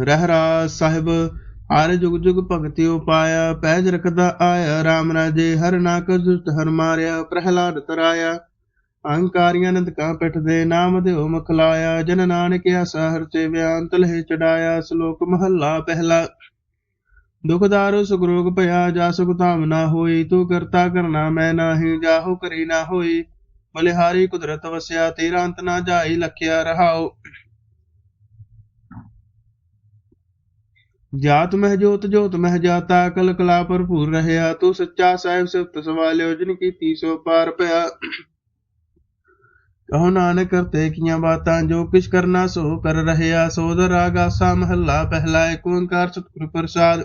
ਰਹਿਰਾ ਸਾਹਿਬ, ਹਰ ਜੁਗ ਜੁਗ ਭਗਤੀ ਉਪਾਇਆ ਪੈਜ ਰਖਦਾ ਆਇਆ RAM ਰਾਜੇ ਹਰ ਨਾਕ ਦੁਸ਼ਟ ਹਰ ਮਾਰਿਆ, ਪ੍ਰਹਿਲਾਦ ਤਰਾਇਆ। ਅਹੰਕਾਰੀਆਂ ਨੰਦਕਾਂ ਪਿੱਠ ਦੇ ਨਾਮ ਦਿਓ ਮਖਲਾਇਆ ਜਨ ਨਾਨਕ ਆਸਾ ਹਰ ਤੇ ਵਿਆੰਤ ਲਹਿ ਚੜਾਇਆ, ਸ਼ਲੋਕ ਮਹੱਲਾ ਪਹਿਲਾ। ਦੁਖਦਾਰੁ ਸੁਖ ਰੋਗ ਭਇਆ, ਜਾ ਸੁਖ ਧਾਮ ਨਾ ਹੋਈ, ਤੂੰ ਕਰਤਾ ਕਰਨਾ ਮੈਂ ਨਾਹੀ, ਜਾਹੋ ਕਰੀ ਨਾ ਹੋਈ। ਬਲਿਹਾਰੀ ਕੁਦਰਤ ਵਸਿਆ, ਤੇਰਾ ਅੰਤ ਨਾ ਜਾਈ, ਲਖਿਆ ਰਹਾਓ ਜਾਤ ਮਹਿ ਜੋਤ ਜੋਤ ਮਹਿ ਜਾਤਾ ਕਲ ਕਲਾ ਭਰਪੂਰ ਰਹਿਆ, ਤੂੰ ਸੱਚਾ ਸਾਹਿਬ ਸਿਫਤ ਸਵਾਲਿਓ, ਜਿਨ ਕੀਤੀ ਸੋ ਪਾਰ ਪਿਆ। ਕਹੋ ਨਾਨਕ ਕਰਤੇ ਕੀਆਂ ਬਾਤਾਂ, ਜੋ ਕਿਛ ਕਰਨਾ ਸੋ ਕਰ ਰਹਿਆ ਸੋਦਰ ਰਾਗ ਆਸਾ ਮਹੱਲਾ, ਪਹਿਲਾ ਏਕ ਓੰਕਾਰ ਸਤਿਗੁਰ ਪ੍ਰਸਾਦ।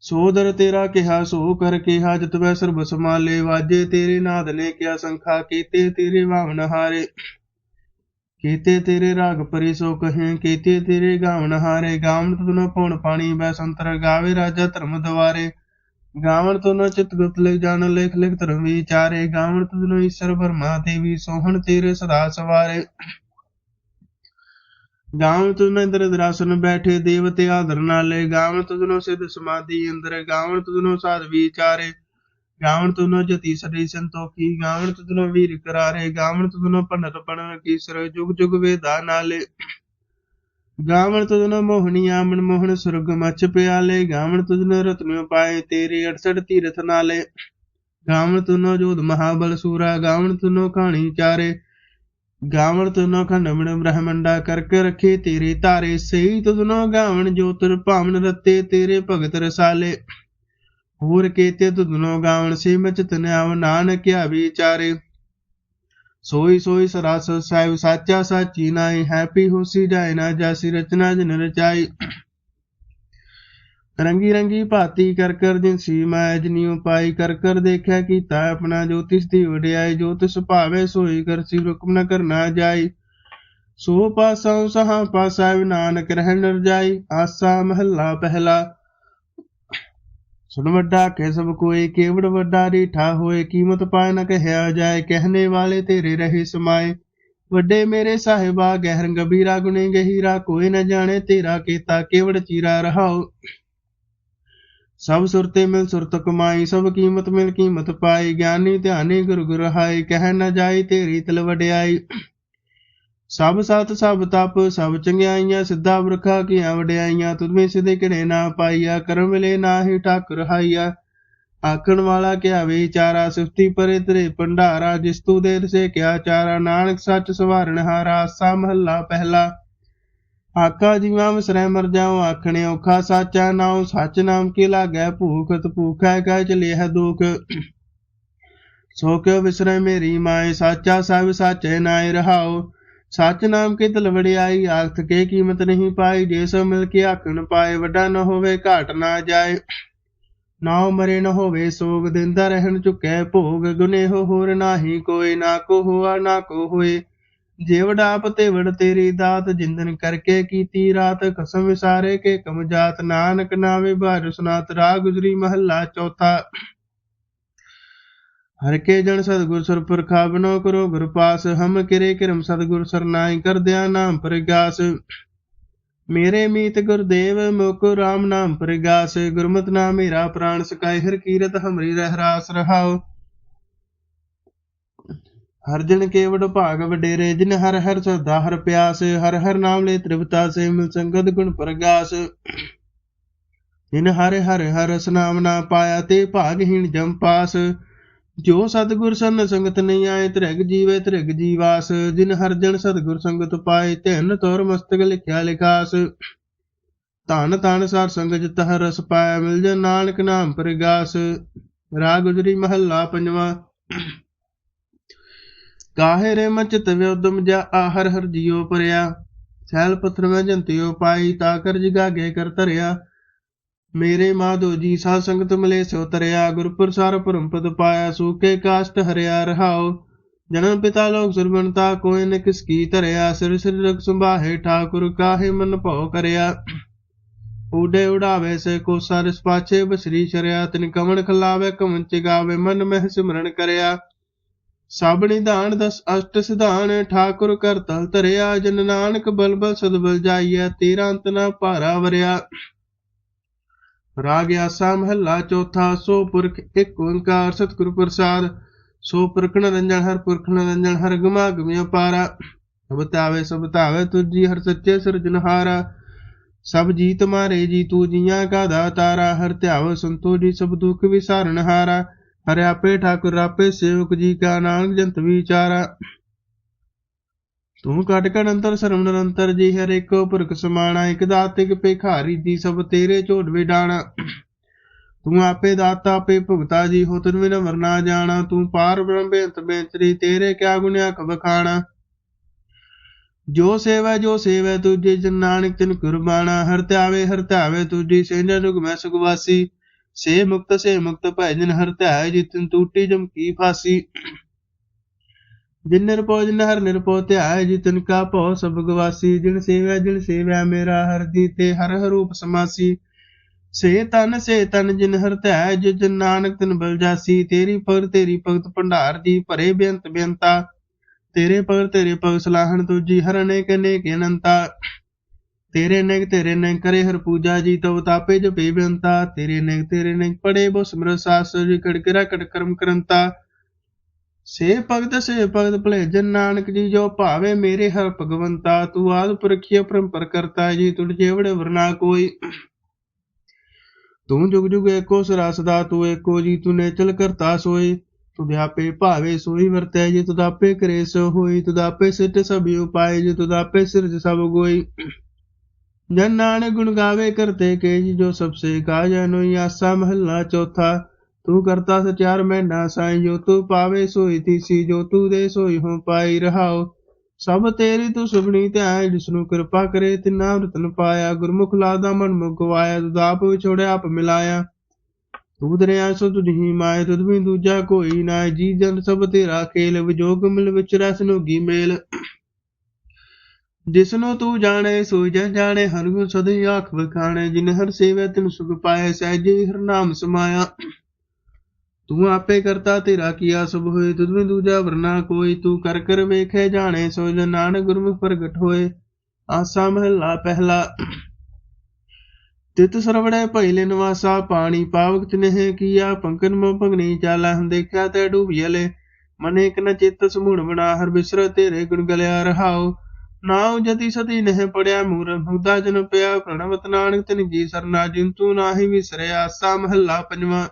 ਸੋਦਰ ਤੇਰਾ ਕਿਹਾ, ਸੋ ਕਰ ਕਿਹਾ, ਜਤ ਵੈ ਸਰਬ ਸਮਾਲੇ ਵਾਜੇ ਤੇਰੇ ਨਾਦ ਨੇ ਕਿਆ, ਸੰਖਾ ਕੀਤੇ ਤੇਰੇ ਭਾਵਨ ਹਾਰੇ। ਕੀਤੇ ਤੇਰੇ ਰਾਗ ਪਰੀ ਸੋ ਕਹੇ, ਕੀਤੇ ਤੇਰੇ ਗਾਵਨ ਹਾਰੇ। ਗਾਵਨ ਤੁਨ ਪਉਣ ਪਾਣੀ ਬੈ ਸੰਤਰ ਗਾਵੇ ਰਾਜਾ ਧਰਮ ਦਵਾਰੇ ਗਾਵਨ ਤੁਨ ਚਿਤ ਗੁਪਤ ਲਿਖ ਜਾਣ, ਲੇਖ ਲਿਖ ਧਰਮ ਵਿਚਾਰੇ। ਗਾਵਨ ਤੁਨ ਈਸ਼ਰ ਬਰਮਾ ਦੇਵੀ, ਸੋਹਣ ਤੇਰੇ ਸਦਾ ਸਵਾਰੇ। ਗਾਵਨ ਤੁਨ ਇੰਦਰ ਦਰਾਸਨ ਬੈਠੇ, ਦੇਵਤੇ ਆਦਰ ਨਾਲੇ। ਗਾਵਨ ਤੁਨ ਸਿਧ ਸਮਾਧੀ ਅੰਦਰ। ਗਾਵਨ ਤੁਨ ਸਾਧ ਵਿਚਾਰੇ। ਗਾਵਨ ਤੁਨੋ ਜਤੀ ਸਦੀ ਸੰਤੋਖੀ ਗਾਵਨ ਤੁਨੋ ਵੀਰ ਕਰਾਰੇ ਗਾਵਨ ਤੁਨੋ ਪੰਡਤ ਪਣ ਕੀਸਰ, ਜੁਗ ਜੁਗ ਵੇਦਾ ਨਾਲੇ। ਗਾਵਨ ਤੁਨੋ ਮੋਹਣੀਆ ਮਨ ਮੋਹਣ ਸੁਰਗ ਮਚ ਪਿਆਲੇ ਗਾਵਨ ਤੁਨੋ ਰਤਨ ਪਾਏ ਤੇਰੇ 68 ਤੀਰਥ ਨਾਲੇ। ਗਾਵਨ ਤੁਨੋ ਜੋਧ ਮਹਾਬਲ ਸੂਰਾ, ਗਾਵਣ ਤੁਨੋ ਕਹਾਣੀ ਚਾਰੇ। ਗਾਵਣ ਤੁਨੋ ਖੰਡਮਣ ਬ੍ਰਹਮੰਡਾ ਕਰਕੇ ਰੱਖੇ ਤੇਰੇ ਧਾਰੇ, ਸਹੀ ਤੁਨੋ ਗਾਵਣ ਜੋਤਰ ਭਾਵਨ ਰਤੇ ਤੇਰੇ ਭਗਤ ਰਸਾਲੇ। ਹੋਰ ਕੀਤੇ ਤੁਧਨੋ ਗਾਵਣ ਸੇ ਮਚ ਨਾਨਕਿਆ ਵਿਚਾਰੇ। ਸੋਈ ਸੋਈ ਸਰਸ ਸਾਹਿਬ ਸਾਚਾ ਸਾਚੀ ਨਾਈ ਹੈਪੀ ਹੋਸੀ ਜਾਏ ਨਾ ਜਾਸੀ, ਰਚਨਾ ਜਨ ਰਚਾਈ। ਰੰਗੀ ਰੰਗੀ ਭਾਤੀ ਕਰ ਕਰ ਜਿਨ ਸੀ ਮੈਂ ਜਨੀਉ ਪਾਈ ਕਰ ਕਰ ਦੇਖਿਆ ਕੀਤਾ ਆਪਣਾ ਜੋਤਿਸ ਦੀ ਵਡਿਆਈ, ਜੋਤਿਸ ਭਾਵੇ ਸੋਈ ਕਰ ਸੀ ਹੁਕਮ ਨ ਕਰਨਾ ਜਾਈ। ਸੋ ਪਾਸਾ ਸਹਾ ਪਾਸਾ ਨਾਨਕ ਰਹਿਣ ਰਜਾਈ, ਆਸਾ ਮਹੱਲਾ ਪਹਿਲਾ ਸੁਣ ਵੱਡਾ ਕਹਿ ਸਭ ਕੋਏ, ਕੇਵੜ ਵੱਡਾ ਰੀਠਾ ਹੋਏ, ਕੀਮਤ ਪਾਏ ਨ ਕਹਿਆ ਜਾਏ ਕਹਿਣੇ ਵਾਲੇ ਤੇਰੇ ਰਹੇ ਸਮਾਏ। ਵੱਡੇ ਮੇਰੇ ਸਾਹਿਬਾ, ਗਹਿਰ ਗਬੀਰਾ ਗੁਣੇ ਗਹੀਰਾ, ਕੋਈ ਨ ਜਾਣੇ ਤੇਰਾ ਕੀਤਾ ਕੇਵੜ ਚੀਰਾ ਰਹਾਓ ਸਭ ਸੁਰਤੇ ਮਿਲ ਸੁਰਤ ਕਮਾਈ, ਸਭ ਕੀਮਤ ਮਿਲ ਕੀਮਤ ਪਾਈ, ਗਿਆਨੀ ਧਿਆਨੀ ਗੁਰ ਗੁਰ ਹਾਈ ਕਹਿ ਨ ਜਾਈ ਤੇਰੀ ਤਲ ਵਡਿਆਈ। ਸਭ ਸਤ, ਸਭ ਤਪ, ਸਭ ਚੰਗਿਆਈਆਂ ਸਿੱਧਾ ਬਰਖਾ ਕੀਆਂ ਵਡਿਆਈਆਂ ਤੁਧਵੇਂ ਸਿਧੇ ਕਿੜੇ ਨਾ ਪਾਈਆ, ਕਰਮ ਮਿਲੇ ਨਾਹੀ ਠਾਕੁਰ ਹਾਈਆ। ਆਖਣ ਵਾਲਾ ਕਿਆ ਵਿਚਾਰਾ ਸਿਫਤੀ ਪਰੇ ਤੇਰੇ ਭੰਡਾਰਾ, ਜਿਸ ਤੂ ਦੇ ਸੇ ਕਿਆ ਚਾਰਾ, ਨਾਨਕ ਸੱਚ ਸਵਾਰਨ ਹਾਰਾ ਆਸਾ ਮਹੱਲਾ ਪਹਿਲਾ। ਆਕਾ ਜੀਵਾਂ ਵਿਸਰੈ ਮਰ ਜਾਉ, ਆਖਣੇ ਔਖਾ ਸਾਚਾ ਨਾਉ, ਸੱਚ ਨਾਮ ਕੀ ਲਾਗੈ ਭੂਖਤ ਭੂਖੈ ਕਹਿ ਚਲੇ ਹੈ ਦੁਖ। ਸੋ ਕਿਉ ਵਿਸਰੈ ਮੇਰੀ ਮਾਏ, ਸਾਚਾ ਸਭ ਸਾਚੇ ਨਾਏ ਰਹਾਓ ਸੱਚ ਨਾਮ ਕੀ ਤਲ ਵਡਿਆਈ ਆਖਤ ਕੇ ਕੀਮਤ ਨਹੀਂ ਪਾਈ, ਜੇ ਸੋ ਮਿਲ ਕੇ ਆਖਣ ਪਾਏ, ਵੱਡਾ ਨ ਹੋਵੇ, ਘਾਟ ਨਾ ਜਾਏ। ਨਾਉ ਮਰੇ ਨ ਹੋਵੇ, ਸੋਗ ਦਿੰਦਾ ਰਹਿਣ ਚੁੱਕੈ, ਭੋਗ ਗੁਨੇਹ ਹੋਰ ਨਾਹੀ, ਕੋਈ ਨਾ ਕੋ ਹੋਆ ਨਾ ਕੋ ਹੋਏ ਜਿਵ ਡਾਪ ਤੇ ਵੜ ਤੇਰੀ ਦਾਤ, ਜਿੰਦਨ ਕਰਕੇ ਕੀਤੀ ਰਾਤ, ਕਸਮ ਵਿਸਾਰੇ ਕੇ ਕਮ ਜਾਤ। ਨਾਨਕ ਨਾਵੇ ਬਾਰ ਸੁਨਾਤ ਰਾਗ ਗੁਜਰੀ ਮਹੱਲਾ ਚੌਥਾ। ਹਰ ਕੇ ਜਨ ਸਤਗੁਰ ਸਰਪੁਰਖਾ ਬਨੋ ਕਰੋ ਗੁਰ ਪਾਸ, ਹਮ ਕਿਰੇ ਕਿਰਮ ਸਤਗੁਰ ਸਰਨਾਈ ਕਰਦਿਆ ਨਾਮ ਪ੍ਰਗਾਸ। ਮੇਰੇ ਮੀਤ ਗੁਰਦੇਵ ਮੁਖ ਰਾਮ ਨਾਮ ਪ੍ਰਗਾਸ। ਗੁਰਮਤਿ ਨਾਮ ਮੇਰਾ ਪ੍ਰਾਨ ਸਕਾਇ ਹਰ ਕੀਰਤ ਹਮਰੀ ਰਹਿ ਰਾਸ ਰਹਾਉ। ਹਰ ਜਨ ਕੇਵਡ ਭਾਗ ਵਡੇਰੇ, ਜਿਨ ਹਰ ਹਰ ਸਦਾ ਹਰ ਪਿਆਸ। ਹਰ ਹਰ ਨਾਮ ਲੈ ਤ੍ਰਿਪਤਾ ਸੇ ਮਿਲ ਸੰਗਤ ਗੁਣ ਪ੍ਰਗਾਸ। ਜਿਨ ਹਰ ਹਰ ਹਰ ਰਸ ਨਾਮ ਨਾ ਪਾਇਆ, ਤੇ ਭਾਗਹੀਣ ਜਮ ਪਾਸ। ਜੋ ਸਤਿਗੁਰ ਸੰਨ ਸੰਗਤ ਨਹੀਂ ਆਏ, ਤ੍ਰਿਗ ਜੀਵੇ ਤ੍ਰਿਗ ਜੀਵਾਸ, ਜਿਨ ਹਰ ਜਨ ਸਤਿਗੁਰ ਸੰਗਤ ਪਾਏ, ਧਿਨ ਤੋਰ ਮਸਤਕ ਲਿਖਿਆ ਲਿਖਾਸ। ਧਨ ਧਨ ਸਾਰ ਸੰਗ ਜਿਤ ਰਸ ਪਾਇਆ, ਮਿਲ ਜਨ ਨਾਨਕ ਨਾਮ ਪ੍ਰਗਾਸ। ਰਾਗ ਗੁਜਰੀ ਮਹੱਲਾ ਪੰਜਵਾ। ਕਾਹੇ ਰੇ ਮਚਿਤ ਵਿਉਦਮ ਜਾ ਆਹਰ ਹਰ ਜਿਉ ਪਰਿਆ। ਸੈਲ ਪੱਥਰ ਮੈਂ ਜੰਤਿਓ ਪਾਈ, ਤਾ ਕਰ ਜਿਗਾਗੇ ਕਰ ਧਰਿਆ। ਮੇਰੇ ਮਾਧੋ ਜੀ, ਸਾਧ ਸੰਗਤ ਮਿਲੇ ਸੋ ਤਰਿਆ, ਗੁਰ ਪ੍ਰਸਾਰ ਪਰਮ ਪਦ ਪਾਇਆ, ਸੂਕੇ ਕਾਸ਼ਟ ਹਰਿਆ ਰਹਾਉ। ਜਨਮ ਪਿਤਾ ਲੋਕ ਸੁਰਬਨਤਾ ਕੋਈ ਨ ਕਿਸ ਕੀ ਧਰਿਆ, ਸਿਰ ਸਿਰ ਰਖ ਸੰਭਾਹੇ, ਠਾਕੁਰ ਕਾਹੇ ਮਨ ਭਉ ਕਰਿਆ। ਊਡੇ ਉਡਾਵੇ ਸੇ ਕੋ ਸਾਰਿਸ ਪਾਛੇ, ਬਸਰੀ ਸ਼ਰਿਆ, ਤਿਨ ਕਮਣ ਖਲਾਵੇ ਕਮਨ ਚਗਾਵੇ ਮਨ ਮਹਿ ਸਿਮਰਨ ਕਰਿਆ। ਸਭ ਨਿਧਾਨ ਦਸ ਅਸ਼ਟ ਸਿਧਾਨ, ਠਾਕੁਰ ਕਰ ਤਲ ਧਰਿਆ, ਜਨ ਨਾਨਕ ਬਲਬਲ ਸਦਬਲ ਜਾਈਐ, ਤੇਰਾ ਅੰਤ ਨਾ ਭਾਰਾ ਵਰਿਆ। ਰਾਗ ਆਸਾ ਮਹੱਲਾ ਚੌਥਾ ਸੋ ਪੁਰਖ, ਇੱਕ ਓੰਕਾਰ ਸਤਿਗੁਰ ਪ੍ਰਸਾਦ। ਸੋ ਪੁਰਖ ਨਿਰੰਜਨ ਹਰ ਪੁਰਖ ਨਿਰੰਜਨ ਹਰ ਗੁਮਾ ਗੁਮਿ ਅਪਾਰਾ ਬਤਾਵੇ ਸਭ ਧਾਵੇ ਤੁਜੀ ਹਰ ਸੱਚੇ ਸਿਰਜਨਹਾਰਾ ਸਭ ਜੀ ਤੁਮਾਰੇ ਜੀ, ਤੂ ਜੀਆਂ ਕਾ ਦਾਤਾਰਾ ਹਰ ਧਿਆਵ ਸੰਤੋ ਜੀ, ਸਭ ਦੁਖ ਵਿਸਾਰਨ ਹਾਰਾ। ਹਰਿ ਆਪੇ ਠਾਕੁਰ, ਆਪੇ ਸੇਵਕ ਜੀ ਕਾ ਨਾਨਕ ਜੰਤ ਵਿਚਾਰਾ। ਤੂੰ ਕਟ ਕਟ ਅੰਤਰ, ਸਰਮ ਨਿਰੰਤਰ ਜੀ, ਹਰ ਏਕੋ ਪੁਰਖ ਸਮਾਣਾ, ਇਕ ਦਾਤਿਕ ਭਿਖਾਰੀ ਦੀ ਸਭ ਤੇਰੇ ਝੋੜ ਵਿਡਾਣਾ। ਤੂੰ ਆਪੇ ਦਾਤਾ, ਆਪੇ ਭੁਗਤਾ ਜੀ, ਹੋ ਤਨ ਵਿਨ ਵਰਨਾ ਜਾਣਾ। ਤੂੰ ਪਾਰ ਬ੍ਰਹਮ ਬੇਅੰਤ ਬੇਅੰਤਰੀ ਤੇਰੇ ਕਿਆ ਗੁਣਿਆ ਕਬਖਾਣਾ ਜੋ ਸੇਵਾ ਜੋ ਸੇਵਾ ਤੁਝੇ, ਜਨ ਨਾਨਕ ਤਿਨ ਕੁਰਬਾਨਾ ਹਰ ਧਿਆਵੇ ਹਰ ਧਿਆਵੇ ਤੁਝੀ ਸੇਨਾ ਜੁਗ ਮੈਂ ਸੁਖਵਾਸੀ ਸੇ ਮੁਕਤ ਸੇ ਮੁਕਤ ਭੈ ਜਨ ਹਰ ਧਿਆਏ, ਜਿਤਨ ਟੂਟੀ ਜਮ ਕੀ ਫਾਸੀ। ਜਿਨ ਨਿਰਪੋ ਜਿਨ ਹਰ ਨਿਰਪੋ ਧਿਆਏ ਜਿਤਨ ਕਾ ਭਉ, ਸਭ ਗਵਾਸੀ। ਜਿਨ ਸੇਵਿਆ ਜਿਨ ਸੇਵਿਆ ਮੇਰਾ ਹਰ ਜੀ ਤੇ ਹਰ ਹਰੂਪ ਸਮਾਸੀ। ਸੇ ਤਨ ਸੇ ਤਨ, ਜਿਨ ਹਰ ਧਿਆਏ ਜਿ ਜਨ ਨਾਨਕ ਤਿਨ ਬਲ ਜਾਸੀ। ਤੇਰੀ ਪਰ ਤੇਰੀ ਭਗਤ ਭੰਡਾਰ ਜੀ ਭਰੇ ਬੇਅੰਤ ਬੇਅੰਤਾ। ਤੇਰੇ ਪਰ ਤੇਰੇ ਪਗ ਸਲਾਹਣ ਤੁਜੀ ਹਰ ਅਨੇਕ ਅਨੇਕ ਅਨੰਤਾ। ਤੇਰੇ ਨੇਕ ਤੇਰੇ ਨੇਕ ਕਰੇ ਹਰ ਪੂਜਾ ਜੀ ਤਉ ਤਾਪੇ ਜਪੇ ਬੇਅੰਤਾ। ਤੇਰੇ ਨੇਕ ਤੇਰੇ ਨੇਕ ਪੜੇ ਬੋ ਸਿਮਰ ਸਾਸ, ਜੀ ਕੜਕਰਾ ਕੜ ਕਰਮ ਕਰੰਤਾ। ਸੇ ਭਗਤ ਸੇ ਭਗਤ ਭਲੇ ਜਨ ਨਾਨਕ ਜੀ ਜੋ ਭਾਵੇ ਮੇਰੇ ਹਰ ਭਗਵੰਤਾ, ਤੂੰ ਆਦ ਪੁਰਖੀය ਪਰੰਪਰ ਕਰਤਾ ਜੀ ਤੁੜ ਜੇਵੜ ਵਰਨਾ ਕੋਈ। ਤੂੰ ਜੁਗ ਜੁਗ ਏਕੋ ਸਰਾਸਦਾ ਤੂੰ ਏਕੋ ਜੀ, ਤੂੰ ਨੇਚਲ ਕਰਤਾ ਸੋਈ। ਤੁਧਾਪੇ ਭਾਵੇ ਸੋਈ ਵਰਤੈ ਜੀ ਤੁਧਾਪੇ ਕਰੇ ਸੋ ਹੋਈ। ਤੁਧਾਪੇ ਸਿੱਟ ਸਭ ਉਪਾਏ ਜੀ ਤੁਧਾਪੇ ਸਿਰਜ ਸਭ ਗੋਈ। ਜਨ ਨਾਨਕ ਗੁਣ ਗਾਵੇ ਕਰਤੇ ਕੇ ਜੀ, ਜੋ ਸਭ ਸੇ ਕਾ ਜਨੋਈ ਆਸਾ ਮਹੱਲਾ ਚੌਥਾ। ਤੂੰ ਕਰਤਾ ਸਚਾਰ ਮੈਂ ਨਾ ਸਾਈ, ਜੋ ਤੂੰ ਪਾਵੇ ਸੋਈ ਤੀਸੀ ਜੋ ਤੂੰ ਦੇ ਸੋਈ ਹੋ ਪਾਈ ਰਹਾਓ। ਸਭ ਤੇਰੀ ਤੂੰ ਸੁਭਣੀ ਧਿਆਏ ਜਿਸ ਨੂੰ ਕਿਰਪਾ ਕਰੇ, ਤਿਨਾ ਰਤਨ ਪਾਇਆ। ਗੁਰਮੁਖ ਲਾਦਾ ਮਨ ਮੁਖ ਦੁਦਾਪ ਵਿਛੋੜਿਆ, ਆਪ ਮਿਲਾਇਆ। ਤੂੰ ਦਰਿਆ ਸੋ ਤੁਝੀ ਮਾਏ, ਤੁਧ ਵੀ ਦੂਜਾ ਕੋਈ ਨਾ ਜੀ ਜਨ ਸਭ ਤੇਰਾ ਖੇਲ, ਵਿਜੋਗ ਮਿਲ ਵਿੱਚ ਰਸ ਨੋਗੀ ਮੇਲ। ਜਿਸਨੂੰ ਤੂੰ ਜਾਣੇ, ਸੋਈ ਜਨ ਜਾਣੇ, ਹਰ ਗੁਣ ਸਦੇ ਆਖ ਵਖਾਣੇ। ਜਿਨ ਹਰ ਸੇਵੈ, ਤਿਨ ਸੁਖ ਪਾਏ ਸਹਿਜੇ ਹਰ ਨਾਮ ਸਮਾਇਆ। ਤੂੰ ਆਪੇ ਕਰਤਾ ਤੇਰਾ ਕੀਆ ਸਭ ਹੋਏ ਤੁਧ ਵੀ ਦੂਜਾ ਵਰਨਾ ਕੋਈ ਤੂੰ ਕਰ ਕਰ ਵੇਖੇ ਜਾਣੇ, ਸੋ ਜਨ ਨਾਨਕ ਗੁਰਮੁਖ ਪ੍ਰਗਟ ਹੋਏ। ਆਸਾ ਮਹਲਾ ਪਹਿਲਾ। ਤਿਤ ਸਰਵੜੇ ਪਹਿਲੇ ਨਿਵਾਸਾ, ਪਾਣੀ ਪਾਵਕ ਚਨਹਿ ਕੀਆ ਪੰਕਨ ਮੋ ਭਗਨੀ ਚਾਲਾ, ਹੰ ਦੇਖਿਆ ਤੇ ਡੂਬਿਅਲੇ ਮਨੇ ਇਕ ਨ ਚਿੱਤ ਸਮੂੜ ਬਣਾ, ਹਰ ਬਿਸਰ ਤੇਰੇ ਗੁਣ ਗਲਿਆ ਰਹਾਉ। ਨਾਉ ਜਤੀ ਸਤੀ ਨਹਿ ਪੜਿਆ ਮੂਰ ਮੁਦਾ ਜਨ ਪਿਆ, ਪ੍ਰਣਵਤ ਨਾਨਕ ਤਿਨ ਜੀ ਸਰਨਾ, ਜਿੰਤੂ ਨਾਹੀ ਵਿਸਰਿਆ। ਆਸਾ ਮਹੱਲਾ ਪੰਜਵਾਂ।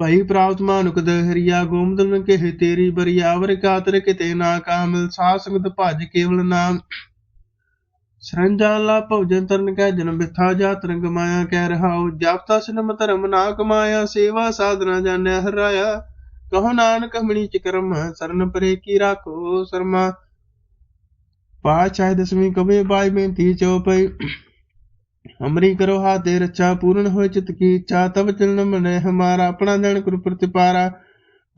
ਭਈ ਪ੍ਰਾਪਤ ਮਾਨੁਕ ਦੇ ਹਰੀਆ ਗੋਮਦਨ ਕੇ ਤੇਰੀ ਬਰੀਆਵਰ ਕਾਤਰ ਕਿਤੇ ਨਾ ਕਾਮਿਲ, ਸਾਧ ਸੰਗਤ ਭਜ ਕੇਵਲ ਸਰੰਜਾਲਾ ਭੋਜਨ ਤਰਨ ਕੈ ਜਨਮ ਬਿਥਾ ਜਾਤ ਰੰਗ ਮਾਇਆ ਕਹਿ ਰਹਾਉ। ਜਪਤਾ ਸਿਨਮ ਧਰਮ ਨਾ ਕਮਾਇਆ, ਸੇਵਾ ਸਾਧਨਾ ਜਾਣਿਆ ਹਰਾਇਆ ਕਹੋ ਨਾਨਕ ਹਮਣੀ ਚ ਕਰਮ, ਸਰਨ ਪਰੇ ਕੀ ਰਾਖੋ ਸਰਮਾ। ਪਾਛਾਇ ਦਸਵੀਂ ਕਵੇ ਬਾਈ ਬੇਨਤੀ ਚਉਪਈ ਹਮਰੀ ਕਰੋ ਹਾਤੇ ਰੱਛਾ, ਪੂਰਨ ਹੋਏ ਚਿਤ ਕੀ ਇੱਛਾ ਤਬ ਚਲਨ ਮਨੇ ਹਮਾਰਾ ਆਪਣਾ ਜਨ ਗੁਰ ਪ੍ਰਤਿਪਾਰਾ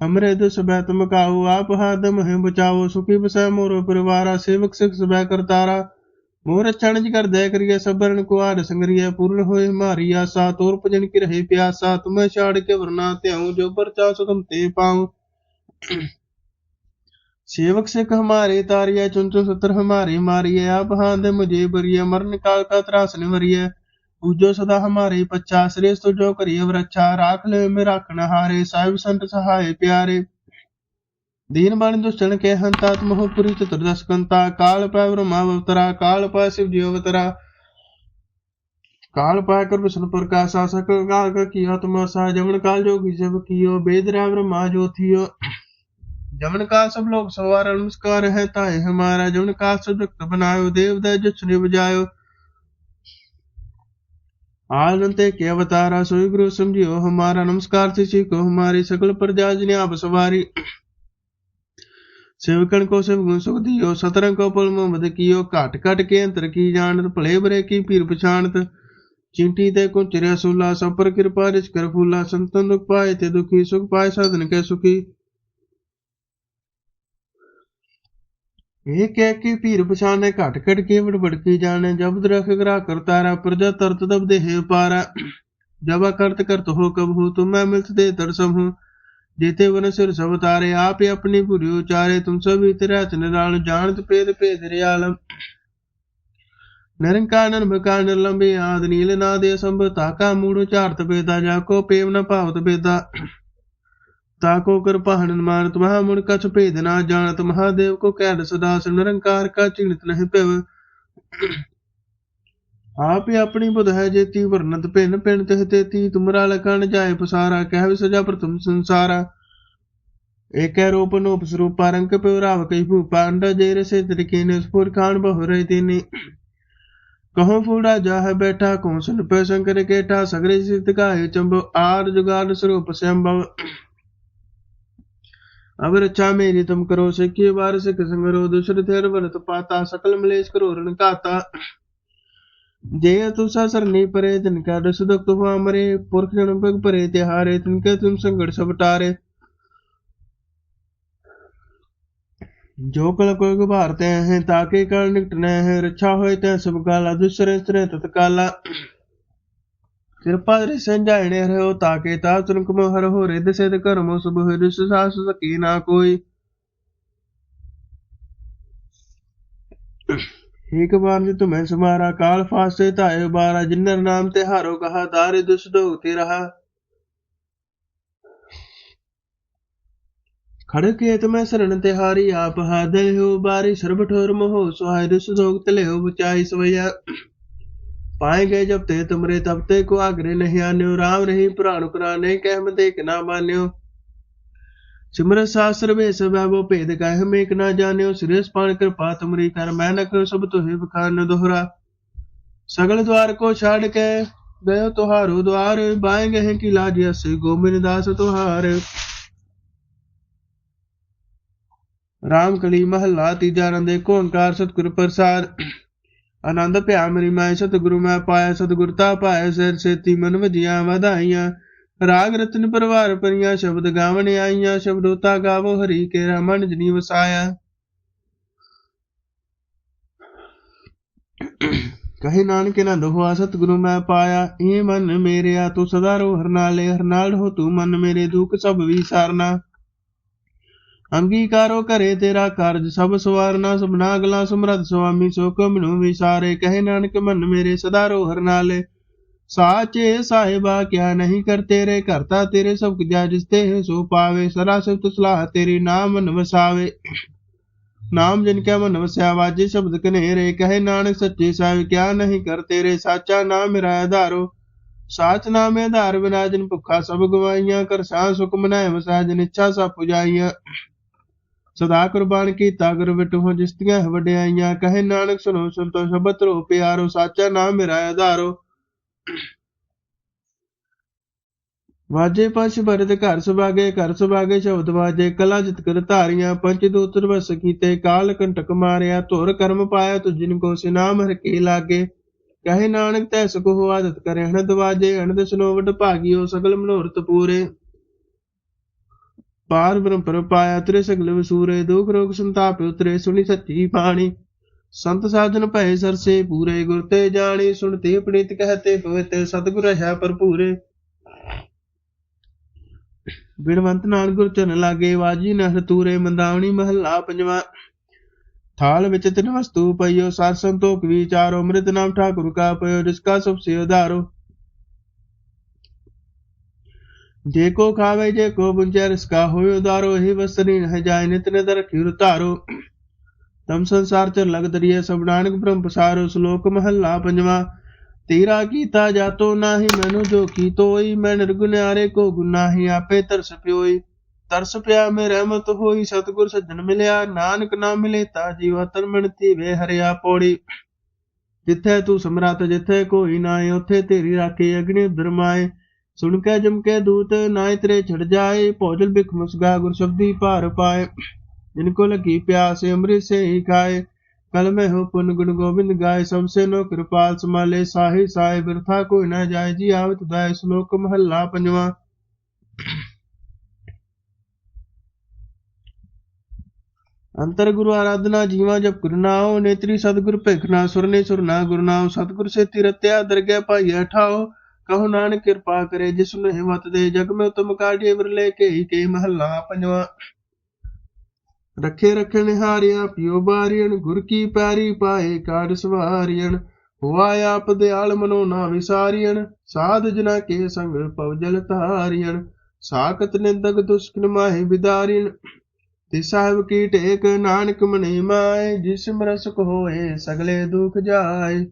ਹਮਰੇ ਦੁ ਸਬੈ ਤੁਮ ਕਾਉ ਆਪ ਹਾਦਮ ਹੈ ਬਚਾਓ, ਸੁਖੀ ਬਸੈ ਮੋਰੋ ਪਰਿਵਾਰਾ, ਸੇਵਕ ਸਿਖ ਸਬੈ ਕਰਤਾਰਾ ਮੋਰ ਚਣਜ ਕਰ ਦਇਆ ਕਰੀਏ ਸਬਰਨ ਕੋ ਆਰ ਸੰਗਰੀਏ ਪੂਰਨ ਹੋਏ ਹਮਾਰੀ ਆਸਾ, ਤੋਰ ਭਜਨ ਕੀ ਰਹੇ ਪਿਆਸਾ, ਤੁਮੈ ਛਾੜ ਕੇ ਵਰਨਾ ਧਿਆਉ, ਜੋ ਪਰਚਾ ਸੁਤਮ ਤੇ ਪਾਉ। सेवक सिख हमारे तारिया चुन चुन सतर हमारे मारिए आप हाथ मुझे बरिए मरण काल का त्रास निवरिए पूजो सदा हमारे पच्चा श्रेष्ठ जो करिए वृक्षा राख ले में राखन हारे साहिब संत सहाय प्यारे दीन बन दुष्टन के हंता तुम पुरी चतुर्दश कंता काल पाय ब्रह्मा अवतरा काल पाय शिव जी अवतरा काल पाय कर विष्णु प्रकाशा सकल काल का किया तुम सा जमन काल जोगी जब कियो वेद राम ब्रह्मा जो थियो जमन काल सब लोग सवार नमस्कार है ताए हमारा जमन काल सब दुख बनायो देव दय जछने बजायो आनंते के अवतारा सोई गुरु समझियो हमारा नमस्कार से सीखो हमारी सकल प्रजा जिने आप सवारी सेवकन को सब गुण सुख दियो सतरंग को पल मद कियो काट काट के अंतर की जानत भले बरे की पीर पछाणत चींटी ते को चिरे सुला सब पर कृपा रिच कर फूला संतन दुख पाए ते दुखी सुख पाए साधन के सुखी ਇਹ ਕਹਿ ਕੇ ਭੀਰ ਪਛਾਨੇ ਘਟ ਘਟ ਕੇਵੜ ਬੜਕੀ ਜਾਣੇ ਜਬ ਦਰਖ ਗਰਾ ਕਰਤਾਰਾ ਪ੍ਰਜਾ ਤਰਤ ਦਬ ਦੇਹ ਪਾਰਾ। ਜਬਾ ਕਰਤ ਕਰਤ ਹੋ ਕਬ ਹੂ, ਤੁਮ ਮੈਂ ਮਿਲਤ ਦੇ ਦਰਸਮ ਹੂੰ। ਜੇਤੇ ਵਨ ਸਿਰ ਸਭ ਤਾਰੇ, ਆਪੇ ਆਪਣੀ ਭੁਰੀ ਉਚਾਰੇ। ਤੁਮ ਸਭ ਇਤਰਾ ਤਨ ਨਾਲ ਜਾਣਤ ਪੇਦ ਭੇਦ ਰਿਆਲਮ ਨਰੰਕਾਨਨ ਮਕਾਨਨ ਲੰਬੇ ਆਦ ਨੀਲ ਨਾ ਦੇ ਸੰਭ ਤਾਕਾ ਮੂੜ ਚਾਰਤ ਬੇਦਾ ਜਾ ਕੋ ਪੇਮ ਨ ਭਾਵਤ ਬੇਦਾ ਤਾਕੋ ਕਿਰਪਾ ਹਨਨ ਮਾਨਤ ਮਹਾ ਮੁੜ ਕਛ ਭੇਦ ਨਾ ਜਾਣਤ ਮਹਾਦੇਵ ਕੋ ਕਹਿ ਸਦਾ ਸ ਨਿਰੰਕਾਰ ਕਾ ਚਿੰਤ ਨਹਿ ਪਿਵ ਆਪ ਹੀ ਆਪਣੀ ਬੁਧ ਹੈ ਜੇਤੀ ਵਰਨਤ ਭਿੰਨ ਭਿੰਨ ਤਿਹ ਤੇਤੀ ਤੁਮਰਾ ਲਖਣ ਜਾਏ ਪਸਾਰਾ ਕਹਿ ਵਿ ਸਜਾ ਪ੍ਰਥਮ ਸੰਸਾਰਾ ਏਕੈ ਰੂਪ ਨੂਪ ਸਰੂਪਾ ਰੰਗ ਪਿਉ ਰਾਵ ਕਈ ਭੂਪਾ ਅੰਡਾ ਜੇ ਰਸੇ ਤ੍ਰਿਕੇ ਨੇ ਸਪੁਰ ਖਾਨ ਬਹੁ ਰਹੇ ਤੀਨੀ कहो फूड़ा जाह बैठा कौन सुन पे शंकर केठा सगरे सिद्ध गाय चंबो आर ਅਵਰ ਰਚਾ ਮੇਰੀ ਤੁਮ ਕਰੋ ਸਿੱਖੀ ਵਾਰ ਸਿੱਖ ਸੰਗਰੋ ਦੁਸਰ ਥੇਰ ਵਰਤ ਪਾਤਾ ਸਕਲ ਮਲੇਸ਼ ਕਰੋ ਰਣ ਘਾਤਾ ਜੇ ਤੁਮ ਸਰ ਨੀ ਪਰੇ ਤਿਨ ਕਾ ਦਸ ਦੁਖ ਤੁਮ ਅਮਰੇ ਪੁਰਖ ਜਨਮ ਭਗ ਪਰੇ ਤਿਹਾਰੇ ਤਿਨ ਕੇ ਤੁਮ ਸੰਗੜ ਸਭ ਟਾਰੇ ਜੋ ਕਲ ਕੋਈ ਗੁਭਾਰਤੇ ਹੈ ਤਾਕੇ ਕਲ ਨਿਕਟਨੇ ਹੈ ਰੱਛਾ ਹੋਏ ਤੈ ਸਭ ਕਾਲਾ ਦੁਸਰੇ ਤਰੇ ਤਤਕਾਲਾ कृपा दृश्य संजायने रहो ताके ता तुनक हर हो रिद सिद कर्मो सुभ हो दुस सास सकी ना कोई एक बार जो तुम्हें समारा काल फासे ताए बारा जिन्नर नाम ते हारो कहा दारे दुस दोगती रहा ਖੜਕੇ ਮੈਂ ਸਰਣ ਤਿਹਾਰੀ ਆਪ ਹਾਦਲ ਹੋ ਬਾਰੀ ਸਰਬ ਠੋਰ ਮੋਹ ਸੁਹਾਇ ਰਸ ਦੋਗ ਤਲੇ ਹੋ ਬਚਾਈ ਸਵਈਆ पाए गए जब ते तुमरे तब ते को आगरे नहीं आन्यो राम रही पुराण पुराने कह मते एक ना मान्यो सिमर शास्त्र वे सब वो भेद कह में एक ना जान्यो सिरेश पान कृपा तुमरी कर मैं न करो सब तुहे बखान दोहरा सगल द्वार को छाड़ के गयो तुहारो द्वार बाएं गए की लाज से गोविंद दास तुहार ਰਾਮ ਕਲੀ ਮਹੱਲਾ ਤੀਜਾ ਰੰਦੇ ਕੋ ਓੰਕਾਰ ਸਤਿਗੁਰ ਪ੍ਰਸਾਦ ਆਨੰਦ ਭਿਆ ਮੇਰੀ ਮੈਂ ਸਤਿਗੁਰੂ, ਮੈਂ ਪਾਇਆ ਸਤਿਗੁਰ ਪਾਇਆ ਸਿਰ ਸੇਤੀ ਮਨ ਵਜੀਆਂ ਵਧਾਈਆਂ। ਰਾਗ ਰਤਨ ਪਰਵਾਰ ਪਰੀਆਂ, ਸ਼ਬਦ ਗਾਵਣ ਆਈਆਂ, ਸ਼ਬਦੋਤਾ ਗਾਵੋ ਹਰੀ ਕੇ ਰਮਨ ਜਨੀ ਵਸਾਇਆ। ਕਹੇ ਨਾਨਕ ਨੰਦ ਹੋਆ ਸਤਿਗੁਰੂ, ਮੈਂ ਪਾਇਆ, ਇਹ ਮਨ ਮੇਰਿਆ, ਤੂੰ ਸਦਾ ਰੋ ਹਰਨਾਲੇ, ਹਰਨਾਲ ਹੋ ਤੂੰ ਮਨ ਮੇਰੇ, ਦੁੱਖ ਸਭ ਵਿਸਾਰਨਾ। ਅੰਗੀਕਾਰੋ ਕਰੇ ਤੇਰਾ ਕਾਰਜ, ਸਭ ਸਵਾਰਨਾ ਸਭਨਾ ਅਗਲਾ ਸਮਰੱਥ ਸੁਆਮੀ ਸੋ ਕਮਨੁ ਵਿਸਾਰੇ ਕਹੇ ਨਾਨਕ, ਮਨ ਮੇਰੇ ਸਦਾ ਰੋ ਹਰ ਨਾਲੇ। ਸਾਚੇ ਸਾਹਿਬਾ, ਕਿਆ ਨਹੀਂ ਕਰ ਤੇਰੇ ਕਰਤਾ ਤੇਰੇ ਸਭ ਕੁਜਾ ਜਿਸ ਤੇ ਸੋ ਪਾਵੇ ਸਰਾ ਸਿਫਤ ਸਲਾਹ ਤੇਰੀ ਨਾਮ ਮਨ ਵਸਾਵੇ ਨਾਮ ਜਿਨ ਕੈ ਮਨ ਵਸਿਆ ਵਾਜੇ ਸ਼ਬਦ ਕਨੇਰੇ ਕਹੇ ਨਾਨਕ, ਸੱਚੇ ਸਾਹਿਬ ਕਿਆ ਨਹੀਂ ਕਰ ਤੇਰੇ, ਸਾਚਾ ਨਾਮ ਮੇਰਾ ਆਧਾਰੋ। ਸਾਚ ਨਾਮੇ ਆਧਾਰ ਬਿਨਾ ਜਿਨ ਭੁੱਖਾ ਸਭ ਗਵਾਈਆਂ ਕਰ ਸਾਹ ਸੁਖ ਮਨਾਏ ਵਸਾ ਜਿਨ ਇੱਛਾ ਸਭ ਪੁਜਾਈਆਂ। ਸਦਾ ਕੁਰਬਾਨ ਕੀਤਾ, ਗੁਰ ਵਿਟੋ ਜਿਸਤੀਆਂ ਵਡਿਆਈਆਂ, ਕਹੇ ਨਾਨਕ ਸੁਨੋ ਸੰਤੋ ਸ਼ਬਦ ਰੋ ਪਿਆਰੋ, ਸਾਚਾ ਨਾਮ ਮੇਰਾ ਆਧਾਰੋ। ਵਾਜੇ ਪੰਜ ਬਰਦ ਘਰ ਸੁਭਾਗੇ ਘਰ ਸੁਭਾਗੇ ਸ਼ਬਦ ਵਾਜੇ, ਕਲਾ ਜਿਤ ਕਰ ਧਾਰੀਆਂ, ਪੰਜ ਦੂਤਰ ਵਸ ਕੀਤੇ, ਕਾਲ ਕੰਟਕ ਮਾਰਿਆ, ਧੁਰ ਕਰਮ ਪਾਇਆ, ਤੁ ਜਿਨ ਕੋ ਸਿਨਾਮ ਹਰ ਕੇ ਲਾਗੇ। ਕਹੇ ਨਾਨਕ ਤੈ ਸੁਖ ਹੋ ਆਦਤ ਕਰੇ ਹਣਦ ਵਾਜੇ ਹਣਦ ਸੁਨੋ ਵਡ ਭਾਗਿਓ, ਸਗਲ ਮਨੋਰਥ ਪੂਰੇ। ਪਾਰ ਬ੍ਰਹਮ ਪਰ ਪਾਇਆ ਤੇਰੇ ਸਗਲ ਵਸੂਰੇ, ਦੁਖ ਰੋਗ ਸੰਤਾਪ ਉਤਰੇ, ਸੁਣੀ ਸੱਚੀ ਬਾਣੀ। ਸੰਤ ਸਾਜਨ ਭਏ ਸਰਸੇ, ਪੂਰੇ ਗੁਰ ਤੇ ਜਾਣੀ ਸੁਣਤੇ ਪਣਿਤ ਕਹਤੇ ਪਵਿੱਤ ਸਤਿਗੁਰ ਹੈ ਭਰਪੂਰੇ। ਬਿਨਵੰਤ ਨਾਨਕ ਗੁਰ ਚਰਨ ਲਾਗੇ, ਵਾਜੀ ਨਹਿਰ ਤੂਰੇ, ਮੰਦਾਵਣੀ ਮਹੱਲਾ ਪੰਜਵਾ। ਥਾਲ ਵਿੱਚ ਤਿੰਨ ਵਸਤੂ ਪਈਓ ਸਾਰ ਸੰਤੋਖ ਵਿਚਾਰੋ ਅੰਮ੍ਰਿਤ ਨਾਮ ਠਾਕੁਰ ਕਾ ਪਇਓ ਜਿਸ ਕਾ ਸਭ ਸੇ ਉਧਾਰੋ ਜੇ ਕੋ ਖਾਵੇ, ਜੇ ਕੋ ਬੁੰਚੈ ਰਿਸਕਾ ਹੋਇ ਉਦਾਰੋ ਹੀ ਵਸਰੀ ਨਹਿ ਜਾਇ ਨਿਤ ਨਿਤ ਤਮ ਸੰਸਾਰ ਚ ਲਗ ਦਰੀਏ ਸਭ ਨਾਨਕ ਬ੍ਰਹਮ ਪਸਾਰੋ, ਸ਼ਲੋਕ ਮਹੱਲਾ ਪੰਜਵਾ। ਤੇਰਾ ਕੀਤਾ ਜਾਤੋ ਨਾਹੀ, ਮੈਨੂੰ ਜੋ ਕੀਤੋਈ ਮੈਂ ਨਿਰਗੁਨਿਆਰੇ ਕੋ ਗੁਨਾਹੀ ਆਪੇ ਤਰਸ ਪਿਓਈ। ਤਰਸ ਪਿਆ, ਮੇ ਰਹਿਮਤ ਹੋਈ, ਸਤਿਗੁਰ ਸੱਜਣ ਮਿਲਿਆ, ਨਾਨਕ ਨਾ ਮਿਲੇ ਤਾ ਜੀਵਾ ਤਨ ਵੇ ਹਰਿਆ ਪੌੜੀ। ਜਿੱਥੇ ਤੂੰ ਸਮਰੱਥ ਜਿੱਥੇ ਕੋਈ ਨਾਏ ਉੱਥੇ ਤੇਰੀ ਰਾਖੀ ਅਗਨੀ ਦਰਮਾਏ ਸੁਣ ਕੇ ਜਮ ਕੇ ਦੂਤ ਨਾਇ ਤੇਰੇ ਛੜ ਜਾਏ ਭੋਜਲ ਬਿਖ ਮੁਸਗਾ ਗੁਰ ਸ਼ਬਦੀ ਭਾਰ ਪਾਏ। ਜਿਨ ਕੋ ਲਗੀ ਪਿਆਸ ਅੰਮ੍ਰਿਤ ਸੇ ਹੀ ਖਾਏ। ਕਲ ਮੈਂ ਹੋ ਪੁਨ ਗੁਣ ਗੋਬਿੰਦ ਗਾਏ, ਸਭ ਨੋ ਕਿਰਪਾਲ ਸਮਾਲੇ ਸਾਹੀ ਸਾਏ ਬਿਰਥਾ ਕੋਈ ਨਾ ਜਾਏ, ਜੀ ਆਵਤ ਦਾਇ ਸ਼ਲੋਕ ਮਹੱਲਾ ਪੰਜਵਾ। ਅੰਤਰ ਗੁਰੂ ਆਰਾਧਨਾ, ਜੀਵਾ ਜਪ ਗੁਰਨਾਉ ਨੇਤਰੀ ਸਤਿਗੁਰ ਭਿਖਨਾ ਸੁਰਨੇ ਸੁਰਨਾ ਗੁਰਨਾਉ ਸਤਿਗੁਰ ਸੇ ਤਿਰਤਿਆ ਦਰਗਹਿ ਭਾਈਆ ਠਾਓ ਕਹੋ ਨਾਨਕ ਕਿਰਪਾ ਕਰੇ ਜਿਸ ਨੂੰ ਹਿੰਮਤ ਦੇ ਜਗ ਮੈਂ ਉਤਮ ਕਾਢੇ ਵਿਰਲੇ ਕੇ ਹੀ ਕੇ ਮਹੱਲਾ ਪੰਜਵਾਂ। ਰੱਖੇ ਰੱਖੇ ਨਿਹਾਰਿਆ, ਪਿਓ ਬਾਰੀਣ ਗੁਰ ਕੀ ਪੈਰੀ ਪਾਏ ਕਾੜ ਸਵਾਰੀਣ ਹੋਆ ਆਪ ਦਿਆਲ ਮਨੋ ਨਾ ਵਿਸਾਰੀਣ ਸਾਧ ਜਨਾ ਕੇ ਸੰਗ ਪਵਜਲ ਤਾਰੀਣ ਸਾਖਤ ਨਿੰਦਕ ਦੁਸ਼ਕਨ ਮਾਹਿ ਵਿਦਾਰੀਣ ਤੇ ਸਾਹਿਬ ਕੀ ਟੇਕ ਨਾਨਕ ਮਨੇ ਮਾਏ, ਜਿਸ ਮਰਸਕ ਹੋਏ ਸਗਲੇ ਦੁਖ ਜਾਏ।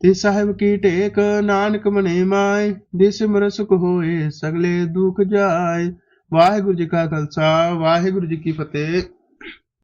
ਤੇ ਸਾਹਿਬ ਕੀ ਟੇਕ ਨਾਨਕ ਮਨੇ ਮਾਏ, ਜਿਸ ਮਰਸਕ ਹੋਏ ਸਗਲੇ ਦੁਖ ਜਾਏ। ਵਾਹਿਗੁਰੂ ਜੀ ਕਾ ਖਾਲਸਾ, ਵਾਹਿਗੁਰੂ ਜੀ ਕੀ ਫਤਿਹ।